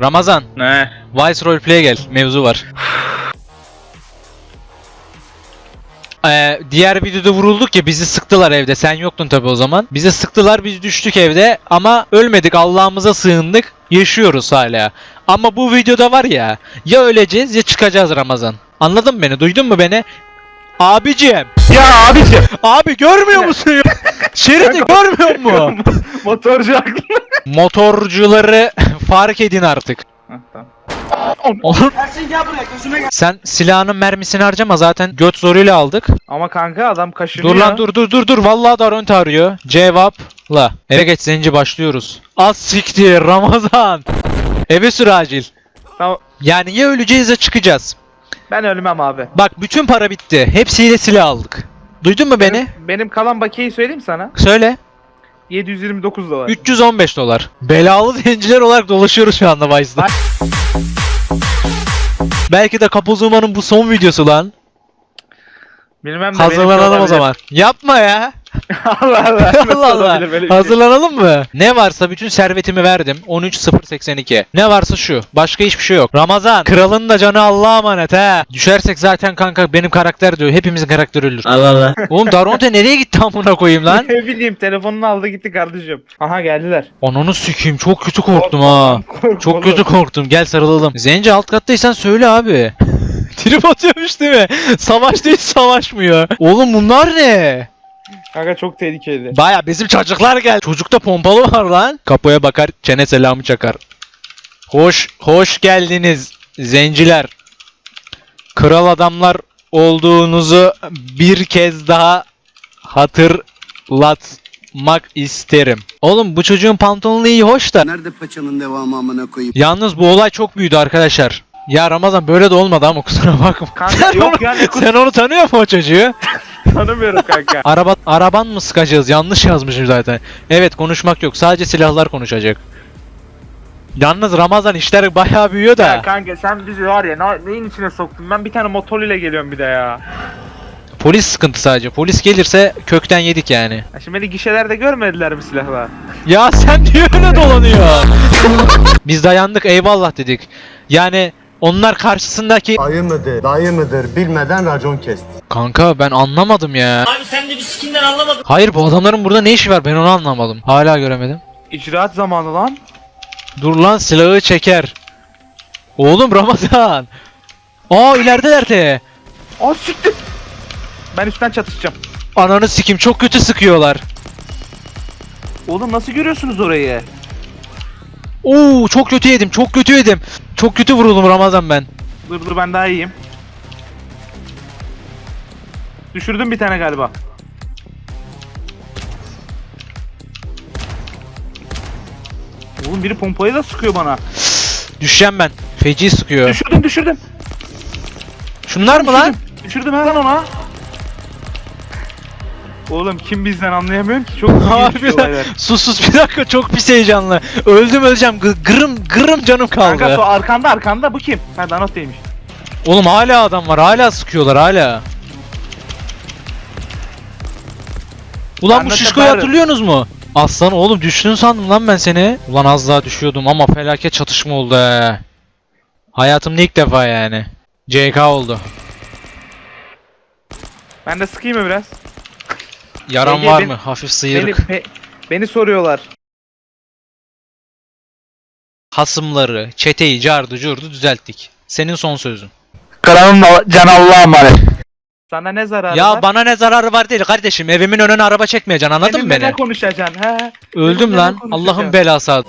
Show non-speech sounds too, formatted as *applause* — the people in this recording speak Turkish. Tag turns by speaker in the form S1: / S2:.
S1: Ramazan,
S2: Ne?
S1: Vice Roleplay'e gel. Mevzu var. Ee, diğer videoda vurulduk ya bizi sıktılar evde. Sen yoktun tabi o zaman. Bizi sıktılar biz düştük evde ama ölmedik Allah'ımıza sığındık. Yaşıyoruz hala. Ama bu videoda var ya ya öleceğiz ya çıkacağız Ramazan. Anladın mı beni? Duydun mu beni? Abicim.
S2: Ya abiciğim.
S1: Abi görmüyor musun? ya? Şeridi görmüyor mu? *laughs*
S2: Motorcu aklı.
S1: Motorcuları *laughs* fark edin artık.
S2: Tamam.
S1: Onun... Sen silahının mermisini harcama zaten göt zoruyla aldık.
S2: Ama kanka adam kaşınıyor.
S1: Dur lan dur dur dur dur vallahi Daronte arıyor. Cevapla. Eve geç zenci başlıyoruz. Az siktir Ramazan. Eve sür acil.
S2: Tamam.
S1: Yani ya öleceğiz ya çıkacağız.
S2: Ben ölmem abi.
S1: Bak bütün para bitti. Hepsiyle silah aldık. Duydun mu beni?
S2: Benim, benim kalan bakiyeyi söyleyeyim sana.
S1: Söyle.
S2: 729 dolar.
S1: 315 dolar. Belalı zenciler olarak dolaşıyoruz şu anda Vice'da. Belki de Kapuzuma'nın bu son videosu lan.
S2: Bilmem de benimki
S1: Hazırlanalım o
S2: olabilir.
S1: zaman. Yapma ya. *laughs*
S2: Allah Allah.
S1: Allah Allah.
S2: şey?
S1: Hazırlanalım mı? Ne varsa bütün servetimi verdim. 13082. Ne varsa şu. Başka hiçbir şey yok. Ramazan. Kralın da canı Allah'a emanet ha. Düşersek zaten kanka benim karakter diyor. Hepimizin karakteri ölür.
S3: Allah Allah. *laughs*
S1: Oğlum Daronte nereye gitti amına koyayım lan? *laughs*
S2: Ne bileyim telefonunu aldı gitti kardeşim. Aha geldiler.
S1: Ananı sikeyim. Çok kötü korktum ha. Çok kötü korktum. Gel sarılalım. Zenci alt kattaysan söyle abi. Trip atıyormuş değil mi? Savaşta hiç savaşmıyor. Oğlum bunlar ne?
S2: Kanka çok tehlikeli.
S1: Baya bizim çocuklar gel. Çocukta pompalı var lan. Kapıya bakar, çene selamı çakar. Hoş, hoş geldiniz zenciler. Kral adamlar olduğunuzu bir kez daha hatırlatmak isterim. Oğlum bu çocuğun pantolonu iyi hoş da.
S4: Nerede paçanın devamı amına koyayım?
S1: Yalnız bu olay çok büyüdü arkadaşlar. Ya Ramazan böyle de olmadı ama kusura bakma.
S2: Kanka
S1: sen,
S2: yok
S1: onu,
S2: ya, ne kus- *laughs*
S1: sen onu tanıyor musun o çocuğu? *laughs*
S2: Tanımıyorum kanka. *laughs*
S1: Araba, araban mı sıkacağız? Yanlış yazmışım zaten. Evet konuşmak yok. Sadece silahlar konuşacak. Yalnız Ramazan işler bayağı büyüyor da.
S2: ya kanka sen bizi var ya ne- neyin içine soktun? Ben bir tane motoruyla geliyorum bir de ya.
S1: Polis sıkıntı sadece. Polis gelirse kökten yedik yani.
S2: ya şimdi beni gişelerde görmediler mi silahla?
S1: Ya sen niye öyle dolanıyor? *laughs* Biz dayandık eyvallah dedik. Yani onlar karşısındaki...
S5: Ayı mıdır, dayı mıdır bilmeden racon kesti.
S1: Kanka ben anlamadım ya.
S3: Abi sen de bir sikinden anlamadın.
S1: Hayır bu adamların burada ne işi var ben onu anlamadım. Hala göremedim.
S2: İcraat zamanı lan.
S1: Dur lan silahı çeker. Oğlum Ramazan. Aa ilerideler de.
S2: Aa siktir. Ben üstten çatışacağım.
S1: Ananı sikim çok kötü sıkıyorlar.
S2: Oğlum nasıl görüyorsunuz orayı?
S1: Oo çok kötü yedim çok kötü yedim. Çok kötü vuruldum Ramazan ben.
S2: Dur dur ben daha iyiyim. Düşürdüm bir tane galiba. Oğlum biri pompayı da sıkıyor bana.
S1: Düşeceğim ben. Feci sıkıyor.
S2: Düşürdüm düşürdüm.
S1: Şunlar mı lan?
S2: Düşürdüm, düşürdüm ha lan ona. Oğlum kim bizden anlayamıyorum ki çok ilginç
S1: Harbiden.
S2: olaylar.
S1: Sus sus bir dakika çok pis heyecanlı. Öldüm öleceğim. Gı- Gırım gırım canım kaldı.
S2: Kanka su arkanda arkanda bu kim? Ha Danot değilmiş.
S1: Oğlum hala adam var. Hala sıkıyorlar hala. Ulan bu
S2: de
S1: şişkoyu hatırlıyorsunuz mu? Aslan oğlum düştün sandım lan ben seni. Ulan az daha düşüyordum ama felaket çatışma oldu he. Hayatımda ilk defa yani. CK oldu.
S2: Ben de sıkayım mı biraz?
S1: Yaran
S2: Ege,
S1: var
S2: ben-
S1: mı? Hafif
S2: Beni,
S1: sıyrık.
S2: pe- beni soruyorlar.
S1: Hasımları, çeteyi, cardı, curdu düzelttik. Senin son sözün.
S2: Kralın can Allah'a emanet. Sana ne zararı
S1: Ya
S2: var?
S1: bana ne zararı var değil kardeşim. Evimin önüne araba çekmeyeceksin anladın mı
S2: Benimle
S1: beni?
S2: ne konuşacaksın ha?
S1: Öldüm
S2: Benimle ne
S1: lan.
S2: konuşacaksın?
S1: Allah'ın belası.